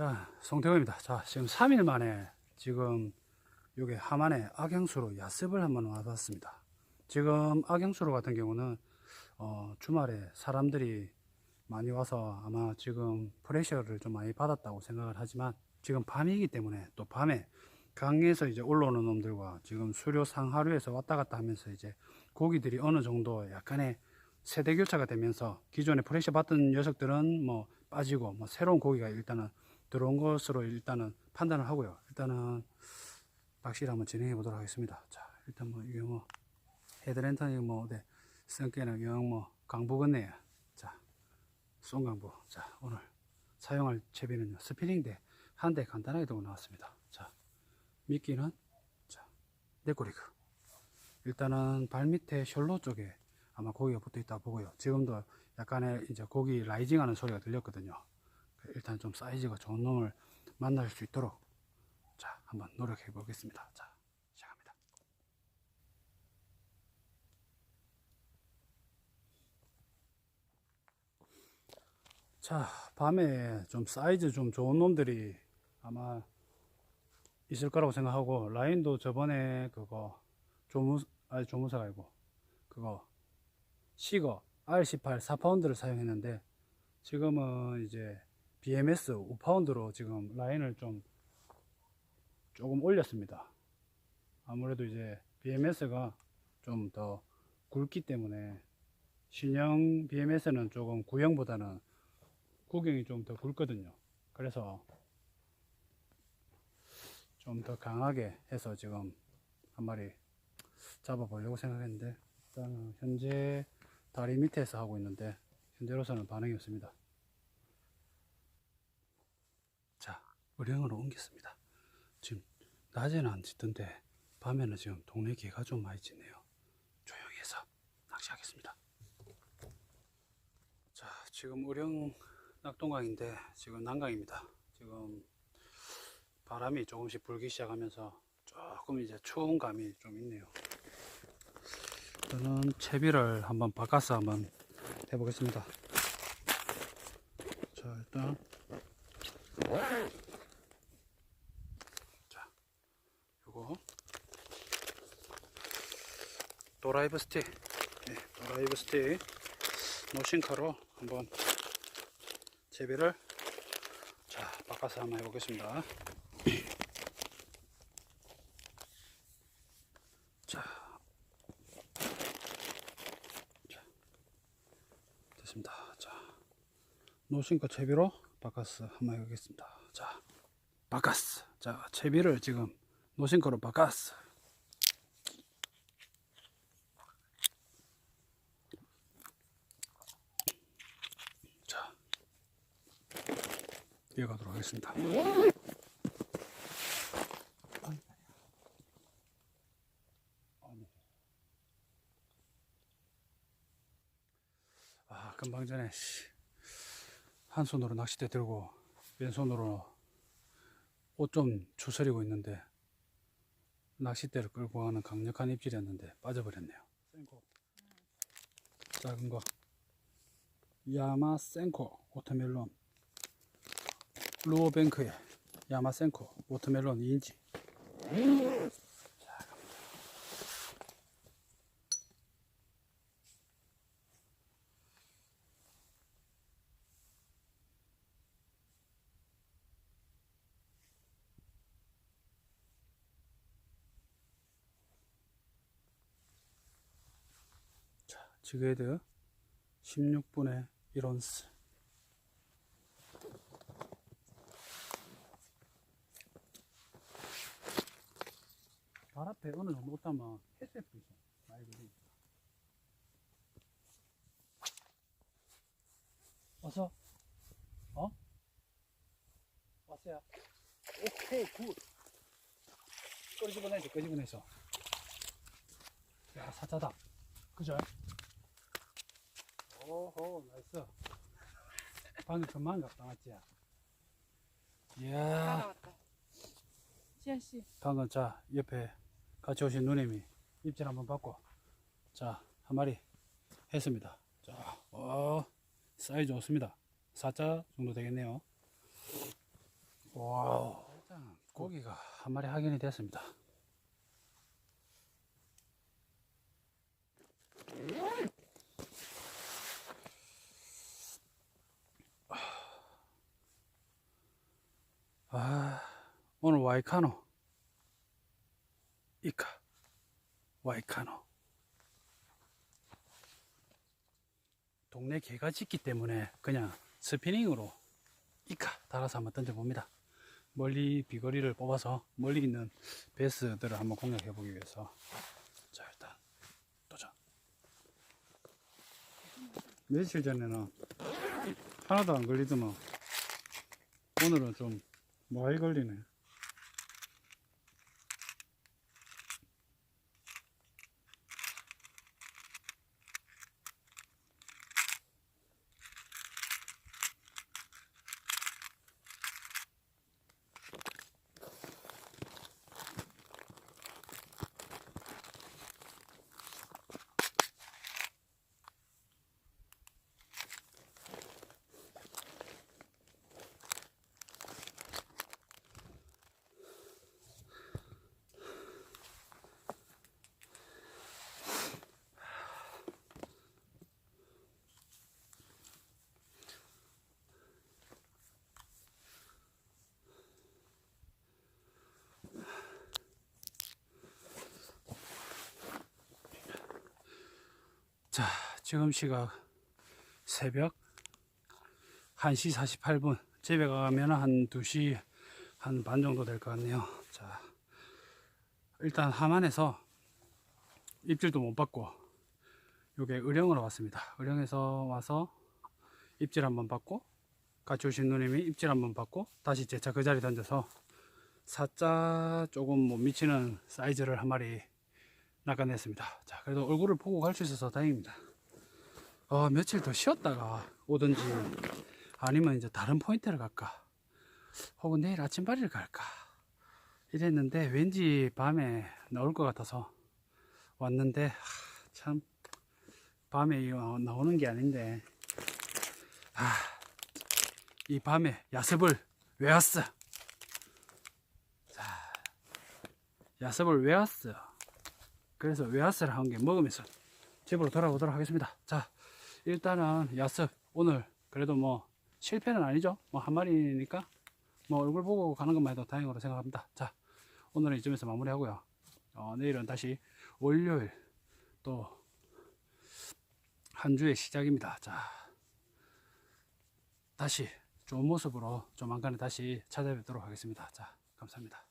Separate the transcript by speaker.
Speaker 1: 자, 송태호입니다. 자, 지금 3일 만에 지금 요게 하만에 악양수로 야습을 한번 와봤습니다. 지금 악양수로 같은 경우는 어, 주말에 사람들이 많이 와서 아마 지금 프레셔를 좀 많이 받았다고 생각을 하지만 지금 밤이기 때문에 또 밤에 강에서 이제 올라오는 놈들과 지금 수료 상하류에서 왔다 갔다 하면서 이제 고기들이 어느 정도 약간의 세대 교차가 되면서 기존에 프레셔 받던 녀석들은 뭐 빠지고 뭐 새로운 고기가 일단은 들어온 것으로 일단은 판단을 하고요. 일단은 낚시를 한번 진행해 보도록 하겠습니다. 자, 일단 뭐 이게 뭐 헤드랜턴이 뭐 네, 성께는 영 뭐 강부 건네요. 자, 송강부. 자, 오늘 사용할 채비는요. 스피닝대 한 대 간단하게 들고 나왔습니다. 자, 미끼는 자, 네꼬리그. 일단은 발 밑에 셜로 쪽에 아마 고기가 붙어 있다 보고요. 지금도 약간의 이제 고기 라이징 하는 소리가 들렸거든요. 일단 좀 사이즈가 좋은 놈을 만날 수 있도록 자, 한번 노력해 보겠습니다. 자, 시작합니다. 자, 밤에 좀 사이즈 좀 좋은 놈들이 아마 있을 거라고 생각하고 라인도 저번에 그거 조무 아니 조무사가 아니고 그거 시거 R18 4파운드를 사용했는데 지금은 이제 BMS 5파운드로 지금 라인을 좀 조금 올렸습니다. 아무래도 이제 BMS가 좀 더 굵기 때문에 신형 BMS는 조금 구형보다는 구경이 좀 더 굵거든요. 그래서 좀 더 강하게 해서 지금 한 마리 잡아 보려고 생각했는데 일단 현재 다리 밑에서 하고 있는데 현재로서는 반응이 없습니다. 자, 의령으로 옮겼습니다. 지금 낮에는 안 짖던데 밤에는 지금 동네 개가 좀 많이 짖네요. 조용히 해서 낚시하겠습니다. 자, 지금 의령 낙동강인데 지금 난강입니다. 지금 바람이 조금씩 불기 시작하면서 조금 이제 추운 감이 좀 있네요. 저는 채비를 한번 바꿔서 한번 해보겠습니다. 자, 일단 자, 요거 도라이브 스틱, 네, 도라이브 스틱 노신카로 한번 채비를 자 바꿔서 한번 해보겠습니다. 자, 자 됐습니다. 자 노신카 채비로 바카스 한번 해보겠습니다. 자, 바카스. 자, 채비를 지금 노신카로 바카스. 이어가도록 하겠습니다. 아, 금방 전에 씨, 한 손으로 낚싯대 들고 왼손으로 옷 좀 추스리고 있는데 낚싯대를 끌고 가는 강력한 입질이었는데 빠져버렸네요. 센코 작은 거 야마 센코 워터멜론 루어뱅크의 야마 센코 워터멜론 2인치. 지그헤드 16분의 1온스 발 앞에 어느 정도 없다면 SF 있어 말들이 어서. 어? 왔어요. 오케이 굿. 끄집어내서 끄집어내서 야 사자다. 그죠? 오호 나이스. 방금 그만 갔다 왔지? 이야.
Speaker 2: 따라왔다. 지한 씨,
Speaker 1: 방금 자 옆에 같이 오신 누님이 입질 한번 받고 자 한 마리 했습니다 자 어 사이즈 좋습니다 4자 정도 되겠네요 와우. 일단 고기가 한 마리 확인이 됐습니다. 아, 오늘 와이카노. 이카. 와이카노. 동네 개가 짖기 때문에 그냥 스피닝으로 이카 달아서 한번 던져봅니다. 멀리 비거리를 뽑아서 멀리 있는 베스들을 한번 공략해 보기 위해서 자 일단 도전 며칠 전에는 하나도 안 걸리더만 오늘은 좀 많이 걸리네 자, 지금 시각 새벽 1시 48분. 집에 가면 한 2시 한 반 정도 될 것 같네요. 자, 일단 함안에서 입질도 못 받고, 요게 의령으로 왔습니다. 의령에서 와서 입질 한번 받고, 같이 오신 누님이 입질 한번 받고, 다시 제 차 그 자리 던져서 사자 조금 못 미치는 사이즈를 한 마리 낚아냈습니다. 자, 그래도 얼굴을 보고 갈 수 있어서 다행입니다. 어, 며칠 더 쉬었다가 오든지 아니면 이제 다른 포인트를 갈까 혹은 내일 아침바리를 갈까 이랬는데 왠지 밤에 나올 것 같아서 왔는데 하, 참 밤에 이거 나오는 게 아닌데 아, 이 밤에 야습을 왜 왔어? 자, 야습을 왜 왔어? 그래서 외화스를 한개 먹으면서 집으로 돌아오도록 하겠습니다. 자, 일단은 야습 오늘 그래도 뭐 실패는 아니죠. 뭐 한 마리니까 뭐 얼굴 보고 가는 것만 해도 다행으로 생각합니다. 자, 오늘은 이쯤에서 마무리 하고요. 어, 내일은 다시 월요일 또 한 주의 시작입니다. 자, 다시 좋은 모습으로 조만간에 다시 찾아뵙도록 하겠습니다. 자, 감사합니다.